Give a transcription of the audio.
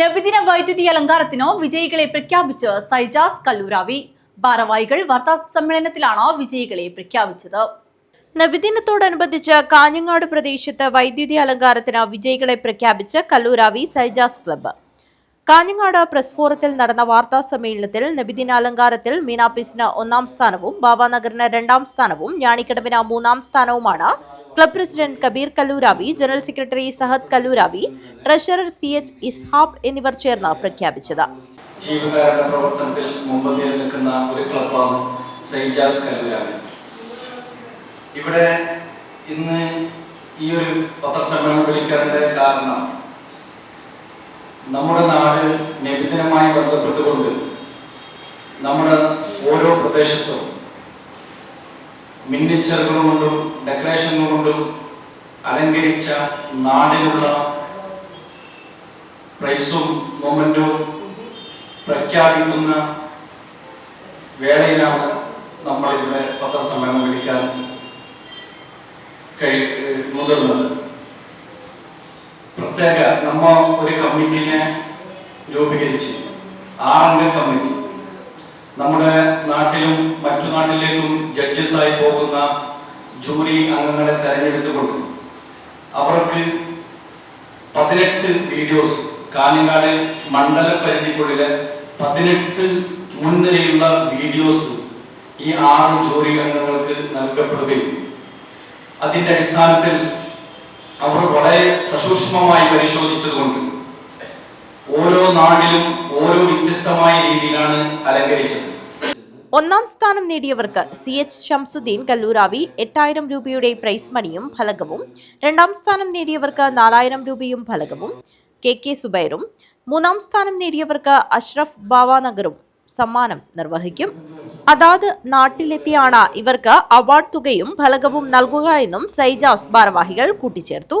നബിദിന വൈദ്യുതി അലങ്കാരത്തിനോ വിജയികളെ പ്രഖ്യാപിച്ച് സൈജാസ് കല്ലൂരാവി. ഭാരവാഹികൾ വാർത്താ സമ്മേളനത്തിലാണ് വിജയികളെ പ്രഖ്യാപിച്ചത്. നബിദിനത്തോടനുബന്ധിച്ച് കാഞ്ഞങ്ങാട് പ്രദേശത്ത് വൈദ്യുതി അലങ്കാരത്തിന് വിജയികളെ പ്രഖ്യാപിച്ച് കല്ലൂരാവി സൈജാസ് ക്ലബ്ബ്. കാഞ്ഞങ്ങാട് പ്രസ് ഫോറത്തിൽ നടന്ന വാർത്താ സമ്മേളനത്തിൽ നബിദിനാലങ്കാരത്തിൽ മീനാപ്പീസിന് ഒന്നാം സ്ഥാനവും ബാബാനഗറിന് രണ്ടാം സ്ഥാനവും ഞാണിക്കടവിന് മൂന്നാം സ്ഥാനവുമാണ് club president Kabeer Kalluravi general secretary Sahad Kalluravi treasurer C H Ishab എന്നിവർ ചേർന്ന് പ്രഖ്യാപിച്ചത്. പ്രവർത്തനത്തിൽ നിൽക്കുന്ന ഒരു ഇവിടെ ഇന്ന് ഈ ഒരു പത്രസമ്മേളനം വിളിക്കാനുള്ള കാരണം നമ്മുടെ നാട് നബിദിനമായി ബന്ധപ്പെട്ടുകൊണ്ട് നമ്മുടെ ഓരോ പ്രദേശത്തും മിന്നിച്ചറുകൾ കൊണ്ടും ഡെക്കറേഷനുകൾ കൊണ്ടും അലങ്കരിച്ച നാടിനുള്ള പ്രൈസും മൊമെന്റും പ്രഖ്യാപിക്കുന്ന വേളയിലാണ് നമ്മളിവിടെ പത്രസമ്മേളനം വിളിക്കാൻ കഴി മുതിർന്നത്. പ്രത്യേക നമ്മ ഒരു കമ്മിറ്റിയെ രൂപീകരിച്ച്. ആറംഗ കമ്മിറ്റി. നമ്മുടെ നാട്ടിലും മറ്റു നാട്ടിലേക്കും ജഡ്ജസായി പോകുന്ന ജൂറി അംഗങ്ങളെ തെരഞ്ഞെടുത്തുകൊണ്ട് അവർക്ക് പതിനെട്ട് വീഡിയോസ് കാഞ്ഞങ്ങാട് മണ്ഡല പരിധിക്കുള്ളിലെ പതിനെട്ട് മുൻനിരയുള്ള വീഡിയോസ് ഈ ആറ് ജൂറി അംഗങ്ങൾക്ക് നൽകപ്പെടുകയും അതിന്റെ അടിസ്ഥാനത്തിൽ വളരെ സസൂക്ഷ്മമായി പരിശോധിച്ചതുകൊണ്ട് ഓരോ നാടിലും ഓരോ വ്യത്യസ്തമായ രീതിയിലാണ് അലങ്കരിച്ചത്. ഒന്നാം സ്ഥാനം നേടിയവർക്ക് സി എച്ച് ഷംസുദ്ദീൻ കല്ലൂരാവി എട്ടായിരം രൂപയുടെ പ്രൈസ് മണിയും ഫലകവും രണ്ടാം സ്ഥാനം നേടിയവർക്ക് നാലായിരം രൂപയും ഫലകവും കെ കെ സുബൈറും മൂന്നാം സ്ഥാനം നേടിയവർക്ക് അഷ്റഫ് ബാവാനഗറും സമ്മാനം നിർവഹിക്കും. അതാത് നാട്ടിലെത്തിയാണ് ഇവർക്ക് അവാർഡ് തുകയും ഫലകവും നൽകുക എന്നും സൈജാസ് ഭാരവാഹികൾ കൂട്ടിച്ചേർത്തു.